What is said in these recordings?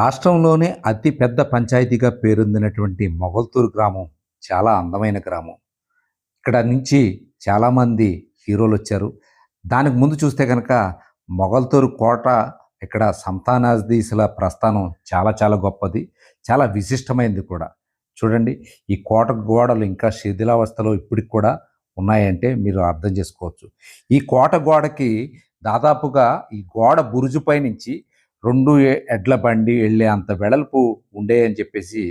రాష్ట్రంలోనే అతిపెద్ద పంచాయతీగా పేరొందినటువంటి మొగల్తూరు గ్రామం చాలా అందమైన గ్రామం. ఇక్కడ నుంచి చాలామంది హీరోలు వచ్చారు దానికి ముందు చూస్తే కనుక మొగల్తూరు కోట ఇక్కడ సంతానాధీశుల ప్రస్థానం చాలా చాలా గొప్పది చాలా విశిష్టమైనది కూడా. చూడండి ఈ కోట గోడలు ఇంకా శిథిలావస్థలో ఇప్పటికి కూడా ఉన్నాయంటే మీరు అర్థం చేసుకోవచ్చు. ఈ కోట గోడకి దాదాపుగా ఈ గోడ బురుజుపై నుంచి రెండు ఎడ్ల బండి వెళ్ళే అంత వెడల్పు ఉండే అని చెప్పేసి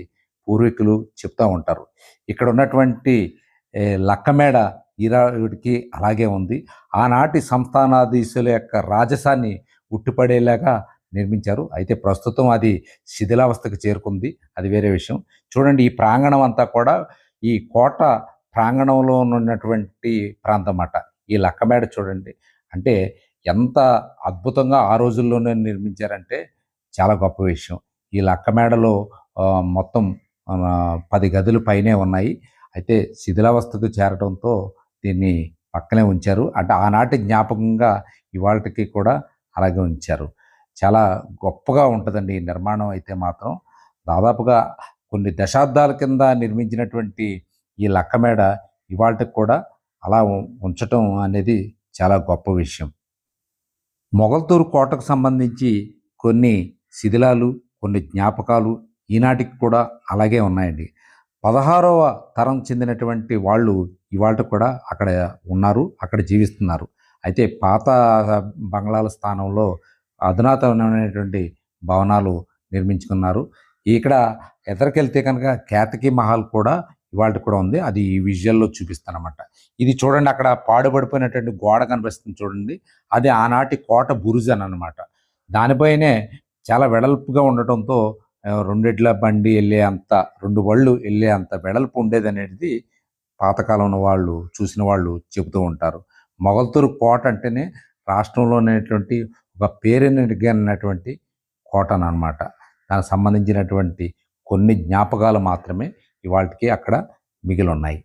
పూర్వీకులు చెప్తూ ఉంటారు. ఇక్కడ ఉన్నటువంటి లక్కమేడ ఈరాడికి అలాగే ఉంది. ఆనాటి సంస్థానాధీశుల యొక్క రాజసాన్ని ఉట్టిపడేలాగా నిర్మించారు. అయితే ప్రస్తుతం అది శిథిలావస్థకు చేరుకుంది. అది వేరే విషయం. చూడండి ఈ ప్రాంగణం అంతా కూడా ఈ కోట ప్రాంగణంలో ఉన్నటువంటి ప్రాంతం అన్నమాట ఈ లక్కమేడ చూడండి. అంటే ఎంత అద్భుతంగా ఆ రోజుల్లోనే నిర్మించారంటే చాలా గొప్ప విషయం. ఈ లక్కమేడలో మొత్తం పది గదులు పైనే ఉన్నాయి. అయితే శిథిలావస్థకు చేరడంతో దీన్ని పక్కనే ఉంచారు. అంటే ఆనాటి జ్ఞాపకంగా ఇవాళకి కూడా అలాగే ఉంచారు. చాలా గొప్పగా ఉంటుందండి ఈ నిర్మాణం అయితే మాత్రం. దాదాపుగా కొన్ని దశాబ్దాల కింద నిర్మించినటువంటి ఈ లక్కమేడ ఇవాళకి కూడా అలా ఉంచటం అనేది చాలా గొప్ప విషయం. మొగల్తూరు కోటకు సంబంధించి కొన్ని శిథిలాలు కొన్ని జ్ఞాపకాలు ఈనాటికి కూడా అలాగే ఉన్నాయండి. పదహారవ తరం చెందినటువంటి వాళ్ళు ఇవాళ కూడా అక్కడ ఉన్నారు అక్కడ జీవిస్తున్నారు. అయితే పాత బంగ్లాల స్థానంలో అధునాతనమైనటువంటి భవనాలు నిర్మించుకున్నారు. ఇక్కడ ఎదరికెళ్తే కనుక కేతకి మహల్ కూడా ఇవాళ కూడా ఉంది. అది ఈ విజువల్లో చూపిస్తానమాట. ఇది చూడండి అక్కడ పాడుపడిపోయినటువంటి గోడ కనిపిస్తుంది చూడండి. అది ఆనాటి కోట బురుజన్ అనమాట దానిపైనే చాలా వెడల్పుగా ఉండటంతో రెండెడ్ల బండి వెళ్ళే అంత రెండు బళ్ళు వెళ్ళే అంత వెడల్పు ఉండేది అనేది పాతకాలం వాళ్ళు చూసిన వాళ్ళు చెబుతూ ఉంటారు. మొగల్తూరు కోట అంటేనే రాష్ట్రంలోనేటువంటి ఒక పేరెనటువంటి కోట అనమాట దానికి సంబంధించినటువంటి కొన్ని జ్ఞాపకాలు మాత్రమే ఇవాళకి అక్కడ మిగిలి ఉన్నాయి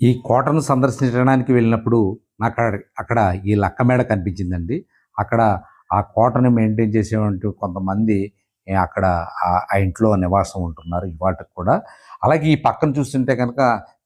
ఈ కోటను సందర్శించడానికి వెళ్ళినప్పుడు నాకు అక్కడ ఈ లక్కమేడ కనిపించిందండి. అక్కడ ఆ కోటను మెయింటైన్ చేసేటువంటి కొంతమంది అక్కడ ఆ- ఇంట్లో నివాసం ఉంటున్నారు ఇవాటికి కూడా. అలాగే ఈ పక్కన చూస్తుంటే కనుక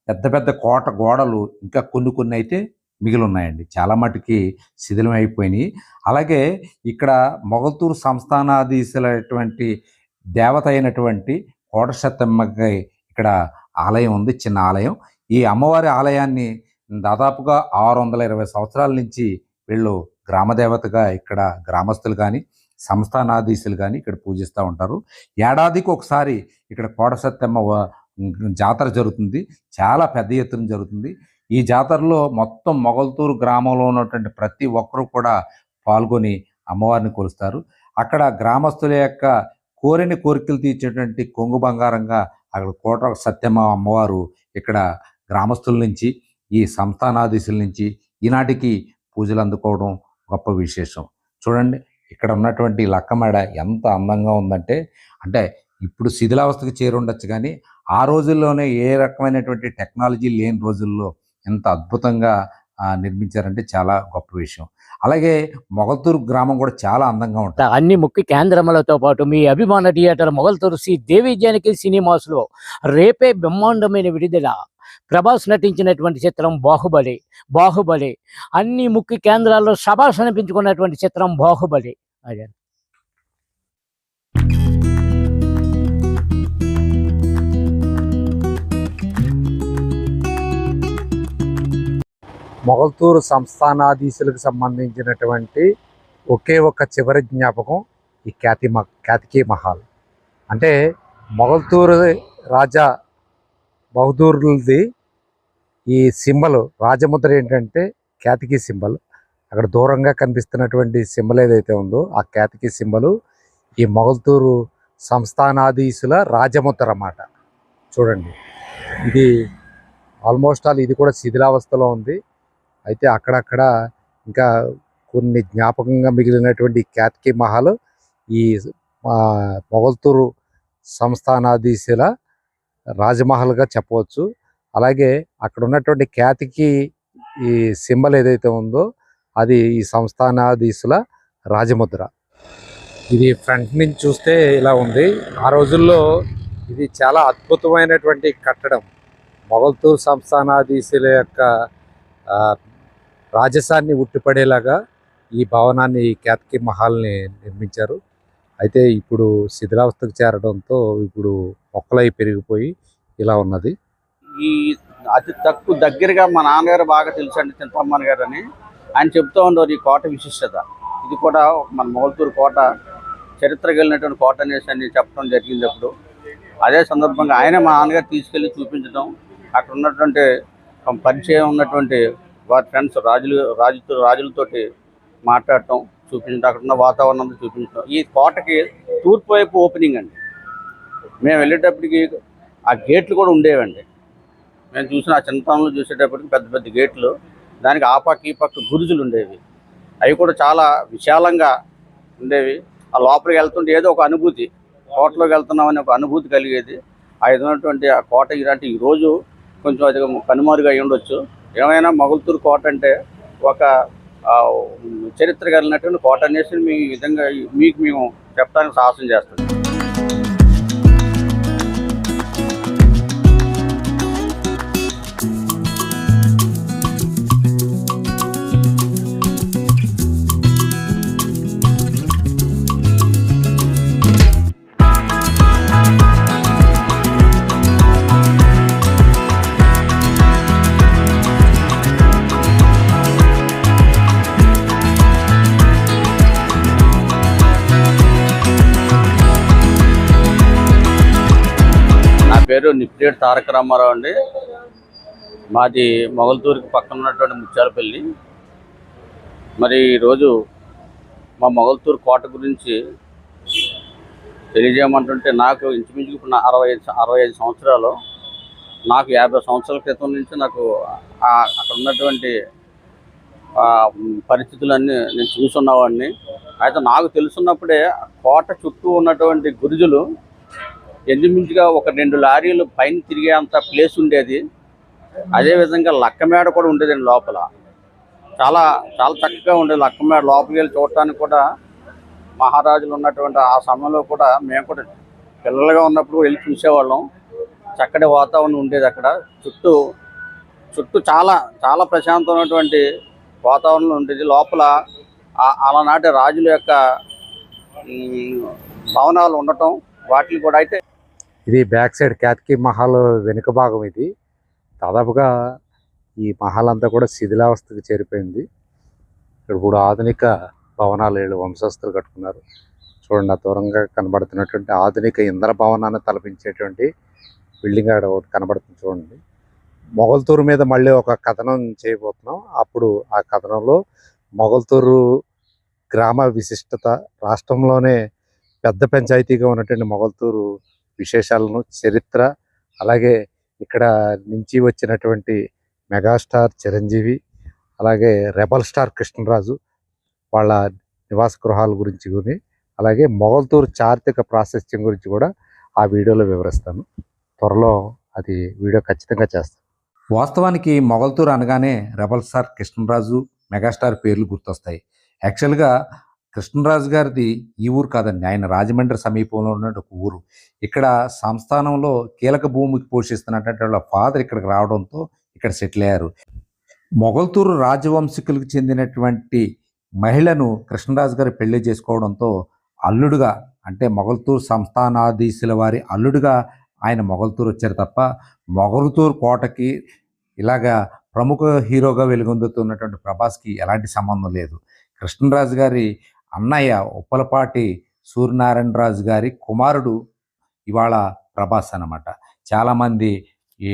పెద్ద పెద్ద కోట గోడలు ఇంకా కొన్ని కొన్ని అయితే మిగిలి ఉన్నాయండి చాలా మటుకి శిథిలం అయిపోయినాయి. అలాగే ఇక్కడ మొగల్తూరు సంస్థానాధీశులైనటువంటి దేవత అయినటువంటి కోటశతమ్మకి ఇక్కడ ఆలయం ఉంది చిన్న ఆలయం. ఈ అమ్మవారి ఆలయాన్ని దాదాపుగా ఆరు వందల ఇరవై సంవత్సరాల నుంచి వీళ్ళు గ్రామదేవతగా ఇక్కడ గ్రామస్తులు కానీ సంస్థానాధీశులు కానీ ఇక్కడ పూజిస్తూ ఉంటారు. ఏడాదికి ఒకసారి ఇక్కడ కోట సత్యమ్మ జాతర జరుగుతుంది. చాలా పెద్ద ఎత్తున జరుగుతుంది. ఈ జాతరలో మొత్తం మొగల్తూరు గ్రామంలో ఉన్నటువంటి ప్రతి ఒక్కరూ కూడా పాల్గొని అమ్మవారిని కొలుస్తారు. అక్కడ గ్రామస్తుల యొక్క కోరిన కోరికలు తీర్చేటువంటి కొంగు బంగారంగా అక్కడ కోట సత్యమ్మ అమ్మవారు ఇక్కడ గ్రామస్తుల నుంచి ఈ సంస్థానాధీశుల నుంచి ఈనాటికి పూజలు అందుకోవడం గొప్ప విశేషం. చూడండి. ఇక్కడ ఉన్నటువంటి లక్కమేడ ఎంత అందంగా ఉందంటే అంటే ఇప్పుడు శిథిలావస్థకు చేరుండొచ్చు కానీ ఆ రోజుల్లోనే ఏ రకమైనటువంటి టెక్నాలజీ లేని రోజుల్లో ఎంత అద్భుతంగా నిర్మించారంటే చాలా గొప్ప విషయం. అలాగే మొగల్తూరు గ్రామం కూడా చాలా అందంగా ఉంటుంది. అన్ని ముఖ్య కేంద్రములతో పాటు మీ అభిమాన థియేటర్ మొగల్తూరు శ్రీ దేవి జానకి సినిమాస్లో రేపే బ్రహ్మాండమైన విడుదల. ప్రభాస్ నటించినటువంటి చిత్రం బాహుబలి బాహుబలి. అన్ని ముఖ్య కేంద్రాల్లో సభాస్ అనిపించుకున్నటువంటి చిత్రం బాహుబలి. అదే. మొగల్తూరు సంస్థానాధీశులకు సంబంధించినటువంటి ఒకే ఒక చివరి జ్ఞాపకం ఈ ఖ్యాతి మ ఖ్యాతికి మహల్. అంటే మొగల్తూరు రాజా బహదూర్ది ఈ సింబల్ రాజముద్ర ఏంటంటే క్యాతికి సింబల్. అక్కడ దూరంగా కనిపిస్తున్నటువంటి సింబల్ ఏదైతే ఉందో ఆ ఖ్యాతికి సింబల్ ఈ మొగల్తూరు సంస్థానాధీశుల రాజముద్ర అన్నమాట. చూడండి. ఇది ఆల్మోస్ట్ ఆల్ ఇది కూడా శిథిలావస్థలో ఉంది. అయితే అక్కడక్కడ ఇంకా కొన్ని జ్ఞాపకంగా మిగిలినటువంటి క్యాత్కి మహల్ ఈ మొగల్తూరు సంస్థానాధీశుల రాజమహల్గా చెప్పవచ్చు. అలాగే అక్కడ ఉన్నటువంటి ఖ్యాతికి ఈ సింబల్ ఏదైతే ఉందో అది ఈ సంస్థానాధీశుల రాజముద్ర. ఇది ఫ్రంట్ నుంచి చూస్తే ఇలా ఉంది. ఆ రోజుల్లో ఇది చాలా అద్భుతమైనటువంటి కట్టడం. మొగల్తూరు సంస్థానాధీశుల యొక్క రాజసాన్ని ఉట్టిపడేలాగా ఈ భవనాన్ని ఈ క్యాత్కి మహల్ని నిర్మించారు. అయితే ఇప్పుడు శిథిలావస్థకు చేరడంతో ఇప్పుడు మొక్కలై పెరిగిపోయి ఇలా ఉన్నది. ఈ అతి తక్కువ దగ్గరగా మా నాన్నగారు బాగా తెలుసు అండి చింతమ్మన్ గారు అని ఆయన చెప్తూ ఉండేవారు ఈ కోట విశిష్టత. ఇది కూడా మన మొగల్తూరు కోట చరిత్ర వెళ్ళినటువంటి కోట అనేసి అని చెప్పడం జరిగింది అప్పుడు. అదే సందర్భంగా ఆయన మా నాన్నగారు తీసుకెళ్ళి చూపించడం అక్కడ ఉన్నటువంటి పరిచయం ఉన్నటువంటి వారి ఫ్రెండ్స్ రాజులు రాజుతో రాజులతోటి మాట్లాడటం చూపించడం అక్కడ ఉన్న వాతావరణం చూపించడం. ఈ కోటకి తూర్పు వైపు ఓపెనింగ్ అండి. మేము వెళ్ళేటప్పటికి ఆ గేట్లు కూడా ఉండేవండి. మేము చూసిన ఆ చిన్నతనంలో చూసేటప్పటికి పెద్ద పెద్ద గేట్లు దానికి ఆ పక్క ఈ పక్క గురుజులు ఉండేవి. అవి కూడా చాలా విశాలంగా ఉండేవి. ఆ లోపలికి వెళ్తుంటే ఏదో ఒక అనుభూతి కోటలోకి వెళ్తున్నామని ఒక అనుభూతి కలిగేది. ఆ విధమైనటువంటి ఆ కోట ఇలాంటి ఈరోజు రోజు కొంచెం అది కనుమరుగా అయి ఉండొచ్చు. ఏమైనా మొగుల్తూరు కోట అంటే ఒక చరిత్ర కలిగినటువంటి కోట అనేసి మీ విధంగా మీకు మేము చెప్పడానికి సాహసం చేస్తున్నాం పేరు నిప్లేట్ తారక రామారావు అండి. మాది మొగల్తూరుకి పక్కన ఉన్నటువంటి ముత్యాలపల్లి. మరి ఈరోజు మా మొగల్తూరు కోట గురించి తెలియజేయమంటుంటే నాకు ఇంచుమించుకు ఇప్పుడు అరవై ఐదు అరవై ఐదు సంవత్సరాలు. నాకు యాభై సంవత్సరాల క్రితం నుంచి నాకు అక్కడ ఉన్నటువంటి పరిస్థితులన్నీ నేను చూసున్నవాడిని. అయితే నాకు తెలుసున్నప్పుడే కోట చుట్టూ ఉన్నటువంటి గురుజులు ఇంచుమించుగా ఒక రెండు లారీలు పైన తిరిగే అంత ప్లేస్ ఉండేది. అదేవిధంగా లక్కమేడ కూడా ఉండేదండి లోపల. చాలా చాలా చక్కగా ఉండేది లక్కమేడ లోపలికి వెళ్ళి చూడటానికి కూడా మహారాజులు ఉన్నటువంటి ఆ సమయంలో కూడా మేము కూడా పిల్లలుగా ఉన్నప్పుడు వెళ్ళి చూసేవాళ్ళం. చక్కటి వాతావరణం ఉండేది అక్కడ. చుట్టూ చుట్టూ చాలా చాలా ప్రశాంతమైనటువంటి వాతావరణం ఉండేది. లోపల అలానాటి రాజుల యొక్క భవనాలు ఉండటం వాటిని కూడా అయితే ఇది బ్యాక్ సైడ్ క్యాత్కి మహల్ వెనుక భాగం ఇది. దాదాపుగా ఈ మహల్ అంతా కూడా శిథిలావస్థకు చేరిపోయింది. ఇక్కడ మూడు ఆధునిక భవనాలు వీళ్ళు వంశస్థులు కట్టుకున్నారు. చూడండి ఆ దూరంగా కనబడుతున్నటువంటి ఆధునిక ఇంద్ర భవనాన్ని తలపించేటువంటి బిల్డింగ్ ఆడ ఒకటి కనబడుతుంది చూడండి. మొగల్తూరు మీద మళ్ళీ ఒక కథనం చేయబోతున్నాం. అప్పుడు ఆ కథనంలో మొగల్తూరు గ్రామ విశిష్టత రాష్ట్రంలోనే పెద్ద పంచాయతీగా ఉన్నటువంటి మొగల్తూరు విశేషాలను చరిత్ర అలాగే ఇక్కడ నుంచి వచ్చినటువంటి మెగాస్టార్ చిరంజీవి అలాగే రెబల్ స్టార్ కృష్ణరాజు వాళ్ళ నివాస గృహాల గురించి కూడా అలాగే మొగల్తూరు చారిత్రక ప్రాశస్త్యం గురించి కూడా ఆ వీడియోలో వివరిస్తాను. త్వరలో అది వీడియో ఖచ్చితంగా చేస్తాను. వాస్తవానికి మొగల్తూరు అనగానే రెబల్ స్టార్ కృష్ణరాజు మెగాస్టార్ పేర్లు గుర్తొస్తాయి. యాక్చువల్గా కృష్ణరాజు గారిది ఈ ఊరు కాదండి. ఆయన రాజమండ్రి సమీపంలో ఉన్న ఒక ఊరు. ఇక్కడ సంస్థానంలో కీలక భూమికి పోషిస్తున్నటువంటి వాళ్ళ ఫాదర్ ఇక్కడికి రావడంతో ఇక్కడ సెటిల్ అయ్యారు. మొగల్తూరు రాజవంశీకులకు చెందినటువంటి మహిళను కృష్ణరాజు గారు పెళ్ళి చేసుకోవడంతో అల్లుడుగా అంటే మొగల్తూరు సంస్థానాధీశుల వారి అల్లుడుగా ఆయన మొగల్తూరు వచ్చారు తప్ప మొగల్తూరు కోటకి ఇలాగా ప్రముఖ హీరోగా వెలుగొందుతున్నటువంటి ప్రభాస్కి ఎలాంటి సంబంధం లేదు. కృష్ణరాజు గారి అన్నయ్య ఉప్పలపాటి సూర్యనారాయణ రాజు గారి కుమారుడు ఇవాళ ప్రభాస్ అనమాట చాలామంది ఈ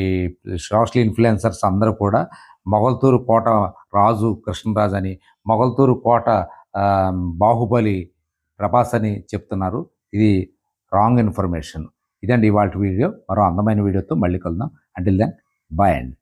సోషల్ ఇన్ఫ్లుయెన్సర్స్ అందరూ కూడా మొగల్తూరు కోట రాజు కృష్ణరాజు అని మొగల్తూరు కోట బాహుబలి ప్రభాస్ అని చెప్తున్నారు. ఇది రాంగ్ ఇన్ఫర్మేషన్. ఇదండి ఇవాళ వీడియో. మరో అందమైన వీడియోతో మళ్ళీ కలుద్దాం. అంటిల్ దెన్ బాయ్ అండి